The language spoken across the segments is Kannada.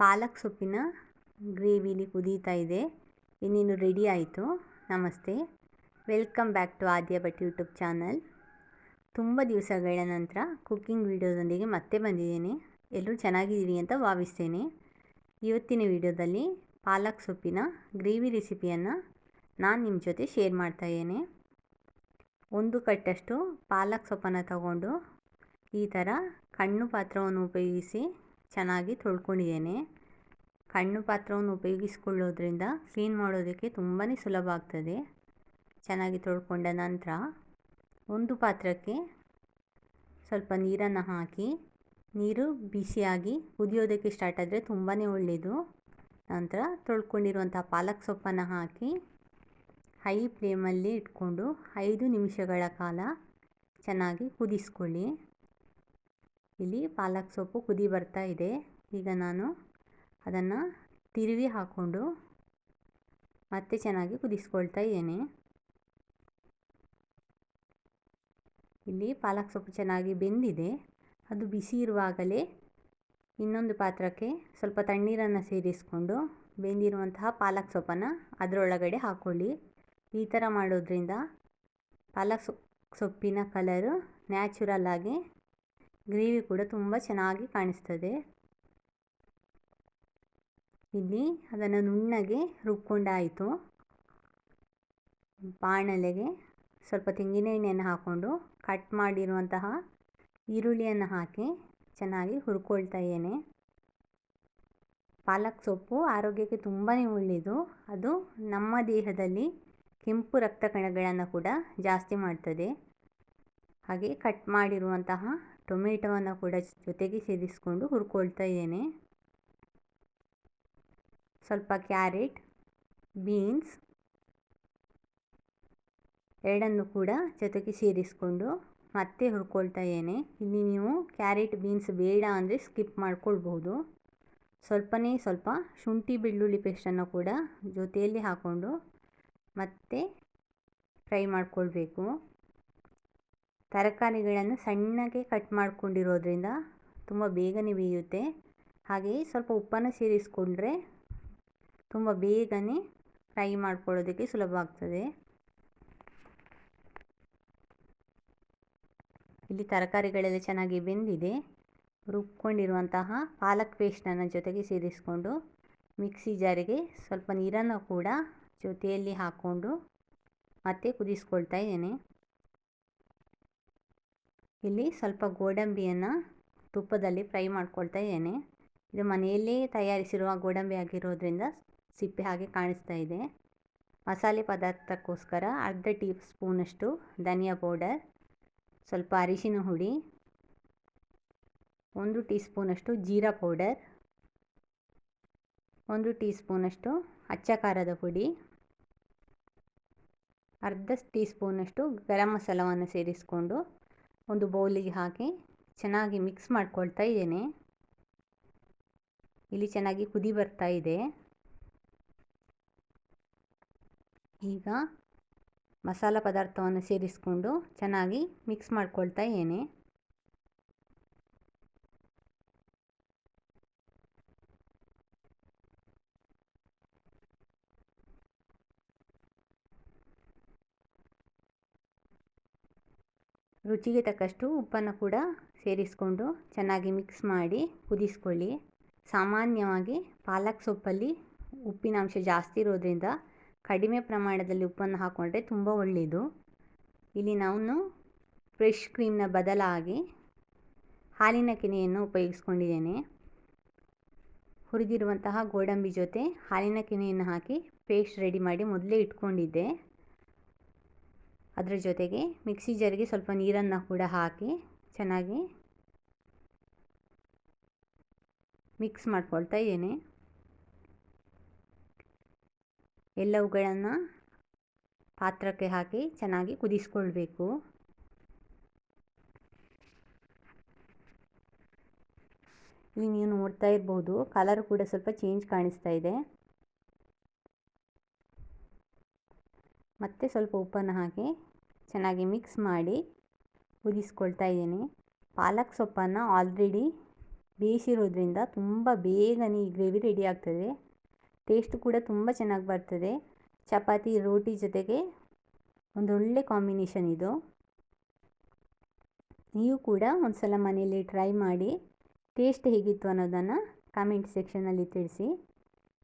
ಪಾಲಕ್ ಸೊಪ್ಪಿನ ಗ್ರೇವಿಲಿ ಕುದೀತಾ ಇದೆ. ಇನ್ನೇನು ರೆಡಿ ಆಯಿತು. ನಮಸ್ತೆ. Welcome back to Aadya Bhat YouTube channel ತುಂಬ ದಿವಸಗಳ ನಂತರ ಕುಕ್ಕಿಂಗ್ ವೀಡಿಯೋದೊಂದಿಗೆ ಮತ್ತೆ ಬಂದಿದ್ದೇನೆ. ಎಲ್ಲರೂ ಚೆನ್ನಾಗಿದ್ದೀರಿ ಅಂತ ಭಾವಿಸ್ತೇನೆ. ಇವತ್ತಿನ ವಿಡಿಯೋದಲ್ಲಿ ಪಾಲಕ್ ಸೊಪ್ಪಿನ ಗ್ರೇವಿ ರೆಸಿಪಿಯನ್ನು ನಾನು ನಿಮ್ಮ ಜೊತೆ ಶೇರ್ ಮಾಡ್ತಾಯಿದ್ದೇನೆ ಒಂದು ಕಟ್ಟಷ್ಟು ಪಾಲಕ್ ಸೊಪ್ಪನ್ನು ತಗೊಂಡು ಈ ಥರ ಕಣ್ಣು ಪಾತ್ರವನ್ನು ಉಪಯೋಗಿಸಿ ಚೆನ್ನಾಗಿ ತೊಳ್ಕೊಂಡಿದ್ದೇನೆ. ಕಣ್ಣು ಪಾತ್ರವನ್ನು ಉಪಯೋಗಿಸ್ಕೊಳ್ಳೋದ್ರಿಂದ ಕ್ಲೀನ್ ಮಾಡೋದಕ್ಕೆ ತುಂಬಾ ಸುಲಭ ಆಗ್ತದೆ. ಚೆನ್ನಾಗಿ ತೊಳ್ಕೊಂಡ ನಂತರ ಒಂದು ಪಾತ್ರಕ್ಕೆ ಸ್ವಲ್ಪ ನೀರನ್ನು ಹಾಕಿ, ನೀರು ಬಿಸಿಯಾಗಿ ಕುದಿಯೋದಕ್ಕೆ ಸ್ಟಾರ್ಟ್ ಆದರೆ ತುಂಬಾ ಒಳ್ಳೆಯದು. ನಂತರ ತೊಳ್ಕೊಂಡಿರುವಂಥ ಪಾಲಕ್ ಸೊಪ್ಪನ್ನು ಹಾಕಿ ಹೈ ಫ್ಲೇಮಲ್ಲಿ ಇಟ್ಕೊಂಡು ಐದು ನಿಮಿಷಗಳ ಕಾಲ ಚೆನ್ನಾಗಿ ಕುದಿಸ್ಕೊಳ್ಳಿ. ಇಲ್ಲಿ ಪಾಲಕ್ ಸೊಪ್ಪು ಕುದಿ ಬರ್ತಾ ಇದೆ. ಈಗ ನಾನು ಅದನ್ನು ತಿರುವಿ ಹಾಕ್ಕೊಂಡು ಮತ್ತೆ ಚೆನ್ನಾಗಿ ಕುದಿಸ್ಕೊಳ್ತಾ ಇದ್ದೇನೆ. ಇಲ್ಲಿ ಪಾಲಕ್ ಸೊಪ್ಪು ಚೆನ್ನಾಗಿ ಬೆಂದಿದೆ. ಅದು ಬಿಸಿ ಇರುವಾಗಲೇ ಇನ್ನೊಂದು ಪಾತ್ರಕ್ಕೆ ಸ್ವಲ್ಪ ತಣ್ಣೀರನ್ನು ಸೇರಿಸಿಕೊಂಡು ಬೆಂದಿರುವಂತಹ ಪಾಲಕ್ ಸೊಪ್ಪನ್ನು ಅದರೊಳಗಡೆ ಹಾಕ್ಕೊಳ್ಳಿ ಈ ಥರ ಮಾಡೋದ್ರಿಂದ ಪಾಲಕ್ ಸೊಪ್ಪಿನ ಕಲರು ನ್ಯಾಚುರಲ್ ಆಗಿ ಗ್ರೇವಿ ಕೂಡ ತುಂಬ ಚೆನ್ನಾಗಿ ಕಾಣಿಸ್ತದೆ. ಇಲ್ಲಿ ಅದನ್ನು ನುಣ್ಣಗೆ ರುಬ್ಕೊಂಡಾಯಿತು. ಬಾಣಲೆಗೆ ಸ್ವಲ್ಪ ತೆಂಗಿನ ಎಣ್ಣೆಯನ್ನು ಹಾಕ್ಕೊಂಡು ಕಟ್ ಮಾಡಿರುವಂತಹ ಈರುಳ್ಳಿಯನ್ನು ಹಾಕಿ ಚೆನ್ನಾಗಿ ಹುರ್ಕೊಳ್ತಾ ಇದ್ದೇನೆ. ಪಾಲಕ್ ಸೊಪ್ಪು ಆರೋಗ್ಯಕ್ಕೆ ತುಂಬಾ ಒಳ್ಳೆಯದು. ಅದು ನಮ್ಮ ದೇಹದಲ್ಲಿ ಕೆಂಪು ರಕ್ತ ಕಣಗಳನ್ನು ಕೂಡ ಜಾಸ್ತಿ ಮಾಡ್ತದೆ. ಹಾಗೆ ಕಟ್ ಮಾಡಿರುವಂತಹ ಟೊಮೆಟೊವನ್ನು ಕೂಡ ಜೊತೆಗೆ ಸೇರಿಸ್ಕೊಂಡು ಹುರ್ಕೊಳ್ತಾ ಇದ್ದೇನೆ. ಸ್ವಲ್ಪ ಕ್ಯಾರೆಟ್, ಬೀನ್ಸ್ ಎರಡನ್ನು ಕೂಡ ಜೊತೆಗೆ ಸೇರಿಸ್ಕೊಂಡು ಮತ್ತೆ ಹುರ್ಕೊಳ್ತಾ ಇದ್ದೇನೆ. ಇಲ್ಲಿ ನೀವು ಕ್ಯಾರೆಟ್, ಬೀನ್ಸ್ ಬೇಡ ಅಂದರೆ ಸ್ಕಿಪ್ ಮಾಡ್ಕೊಳ್ಬೋದು ಸ್ವಲ್ಪನೇ ಸ್ವಲ್ಪ ಶುಂಠಿ ಬೆಳ್ಳುಳ್ಳಿ ಪೇಸ್ಟನ್ನು ಕೂಡ ಜೊತೆಯಲ್ಲಿ ಹಾಕ್ಕೊಂಡು ಮತ್ತೆ ಫ್ರೈ ಮಾಡ್ಕೊಳ್ಬೇಕು. ತರಕಾರಿಗಳನ್ನು ಸಣ್ಣಗೆ ಕಟ್ ಮಾಡ್ಕೊಂಡಿರೋದ್ರಿಂದ ತುಂಬ ಬೇಗನೆ ಬೇಯುತ್ತೆ. ಹಾಗೆಯೇ ಸ್ವಲ್ಪ ಉಪ್ಪನ್ನು ಸೇರಿಸ್ಕೊಂಡ್ರೆ ತುಂಬ ಬೇಗನೆ ಫ್ರೈ ಮಾಡ್ಕೊಳ್ಳೋದಕ್ಕೆ ಸುಲಭ ಆಗ್ತದೆ. ಇಲ್ಲಿ ತರಕಾರಿಗಳೆಲ್ಲ ಚೆನ್ನಾಗಿ ಬೆಂದಿದೆ. ರುಬ್ಕೊಂಡಿರುವಂತಹ ಪಾಲಕ್ ಪೇಸ್ಟನ್ನು ಜೊತೆಗೆ ಸೇರಿಸ್ಕೊಂಡು ಮಿಕ್ಸಿ ಜಾರಿಗೆ ಸ್ವಲ್ಪ ನೀರನ್ನು ಕೂಡ ಜೊತೆಯಲ್ಲಿ ಹಾಕ್ಕೊಂಡು ಮತ್ತೆ ಕುದಿಸ್ಕೊಳ್ತಾ ಇದ್ದೇನೆ. ಇಲ್ಲಿ ಸ್ವಲ್ಪ ಗೋಡಂಬಿಯನ್ನು ತುಪ್ಪದಲ್ಲಿ ಫ್ರೈ ಮಾಡ್ಕೊಳ್ತಾ ಇದ್ದೇನೆ. ಇದು ಮನೆಯಲ್ಲೇ ತಯಾರಿಸಿರುವ ಗೋಡಂಬಿ ಆಗಿರೋದ್ರಿಂದ ಸಿಪ್ಪೆ ಹಾಗೆ ಕಾಣಿಸ್ತಾ ಇದೆ. ಮಸಾಲೆ ಪದಾರ್ಥಕ್ಕೋಸ್ಕರ ಅರ್ಧ ಟೀ ಸ್ಪೂನಷ್ಟು ಧನಿಯಾ ಪೌಡರ್, ಸ್ವಲ್ಪ ಅರಿಶಿನ ಹುಡಿ, ಒಂದು ಟೀ ಸ್ಪೂನಷ್ಟು ಜೀರಾ ಪೌಡರ್, ಒಂದು ಟೀ ಸ್ಪೂನಷ್ಟು ಅಚ್ಚ ಪುಡಿ, ಅರ್ಧ ಟೀ ಸ್ಪೂನಷ್ಟು ಗರಂ ಮಸಾಲವನ್ನು ಸೇರಿಸ್ಕೊಂಡು ಒಂದು ಬೌಲಿಗೆ ಹಾಕಿ ಚೆನ್ನಾಗಿ ಮಿಕ್ಸ್ ಮಾಡ್ಕೊಳ್ತಾ ಇದ್ದೇನೆ. ಇಲ್ಲಿ ಚೆನ್ನಾಗಿ ಕುದಿ ಬರ್ತಾ ಇದೆ. ಈಗ ಮಸಾಲ ಪದಾರ್ಥವನ್ನು ಸೇರಿಸಿಕೊಂಡು ಚೆನ್ನಾಗಿ ಮಿಕ್ಸ್ ಮಾಡ್ಕೊಳ್ತಾ ಇದ್ದೇನೆ. ರುಚಿಗೆ ತಕ್ಕಷ್ಟು ಉಪ್ಪನ್ನು ಕೂಡ ಸೇರಿಸಿಕೊಂಡು ಚೆನ್ನಾಗಿ ಮಿಕ್ಸ್ ಮಾಡಿ ಕುದಿಸ್ಕೊಳ್ಳಿ. ಸಾಮಾನ್ಯವಾಗಿ ಪಾಲಕ್ ಸೊಪ್ಪಲ್ಲಿ ಉಪ್ಪಿನಾಂಶ ಜಾಸ್ತಿ ಇರೋದ್ರಿಂದ ಕಡಿಮೆ ಪ್ರಮಾಣದಲ್ಲಿ ಉಪ್ಪನ್ನು ಹಾಕ್ಕೊಂಡ್ರೆ ತುಂಬ ಒಳ್ಳೆಯದು ಇಲ್ಲಿ ನಾನು ಫ್ರೆಶ್ ಕ್ರೀಮ್ನ ಬದಲಾಗಿ ಹಾಲಿನ ಕೆನೆಯನ್ನು ಉಪಯೋಗಿಸ್ಕೊಂಡಿದ್ದೇನೆ. ಹುರಿದಿರುವಂತಹ ಗೋಡಂಬಿ ಜೊತೆ ಹಾಲಿನ ಕೆನೆಯನ್ನು ಹಾಕಿ ಪೇಸ್ಟ್ ರೆಡಿ ಮಾಡಿ ಮೊದಲೇ ಇಟ್ಕೊಂಡಿದ್ದೆ. ಅದರ ಜೊತೆಗೆ ಮಿಕ್ಸಿ ಜಾರಿಗೆ ಸ್ವಲ್ಪ ನೀರನ್ನು ಕೂಡ ಹಾಕಿ ಚೆನ್ನಾಗಿ ಮಿಕ್ಸ್ ಮಾಡ್ಕೊಳ್ತಾ ಇದ್ದೇನೆ. ಎಲ್ಲವುಗಳನ್ನು ಪಾತ್ರಕ್ಕೆ ಹಾಕಿ ಚೆನ್ನಾಗಿ ಕುದಿಸ್ಕೊಳ್ಬೇಕು. ಇಲ್ಲಿ ನೀವು ನೋಡ್ತಾ ಇರ್ಬೋದು ಕಲರ್ ಕೂಡ ಸ್ವಲ್ಪ ಚೇಂಜ್ ಕಾಣಿಸ್ತಾ ಇದೆ. ಮತ್ತೆ ಸ್ವಲ್ಪ ಉಪ್ಪನ್ನು ಹಾಕಿ ಚೆನ್ನಾಗಿ ಮಿಕ್ಸ್ ಮಾಡಿ ಕುದಿಸ್ಕೊಳ್ತಾ ಇದ್ದೀನಿ. ಪಾಲಕ್ ಸೊಪ್ಪನ್ನು ಆಲ್ರೆಡಿ ಬೇಯಿಸಿರೋದ್ರಿಂದ ತುಂಬ ಬೇಗನೆ ಈ ಗ್ರೇವಿ ರೆಡಿ ಆಗ್ತದೆ. ಟೇಸ್ಟ್ ಕೂಡ ತುಂಬ ಚೆನ್ನಾಗಿ ಬರ್ತದೆ. ಚಪಾತಿ, ರೋಟಿ ಜೊತೆಗೆ ಒಂದೊಳ್ಳೆ ಕಾಂಬಿನೇಷನ್ ಇದು. ನೀವು ಕೂಡ ಒಂದು ಸಲ ಮನೆಯಲ್ಲಿ ಟ್ರೈ ಮಾಡಿ ಟೇಸ್ಟ್ ಹೇಗಿತ್ತು ಅನ್ನೋದನ್ನು ಕಾಮೆಂಟ್ ಸೆಕ್ಷನಲ್ಲಿ ತಿಳಿಸಿ.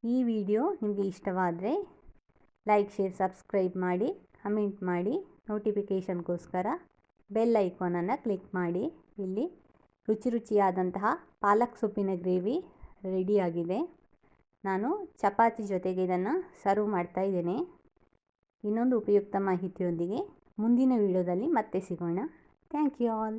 ಈ ವಿಡಿಯೋ ನಿಮಗೆ ಇಷ್ಟವಾದರೆ ಲೈಕ್ ಶೇರ್ ಸಬ್ಸ್ಕ್ರೈಬ್ ಮಾಡಿ ಕಮೆಂಟ್ ಮಾಡಿ. ನೋಟಿಫಿಕೇಷನ್ಗೋಸ್ಕರ ಬೆಲ್ ಐಕಾನನ್ನು ಕ್ಲಿಕ್ ಮಾಡಿ. ಇಲ್ಲಿ ರುಚಿ ರುಚಿಯಾದಂತಹ ಪಾಲಕ್ ಸೊಪ್ಪಿನ ಗ್ರೇವಿ ರೆಡಿಯಾಗಿದೆ. ನಾನು ಚಪಾತಿ ಜೊತೆಗೆ ಇದನ್ನು ಸರ್ವ್ ಮಾಡ್ತಾ ಇದ್ದೇನೆ. ಇನ್ನೊಂದು ಉಪಯುಕ್ತ ಮಾಹಿತಿಯೊಂದಿಗೆ ಮುಂದಿನ ವಿಡಿಯೋದಲ್ಲಿ ಮತ್ತೆ ಸಿಗೋಣ. Thank you all.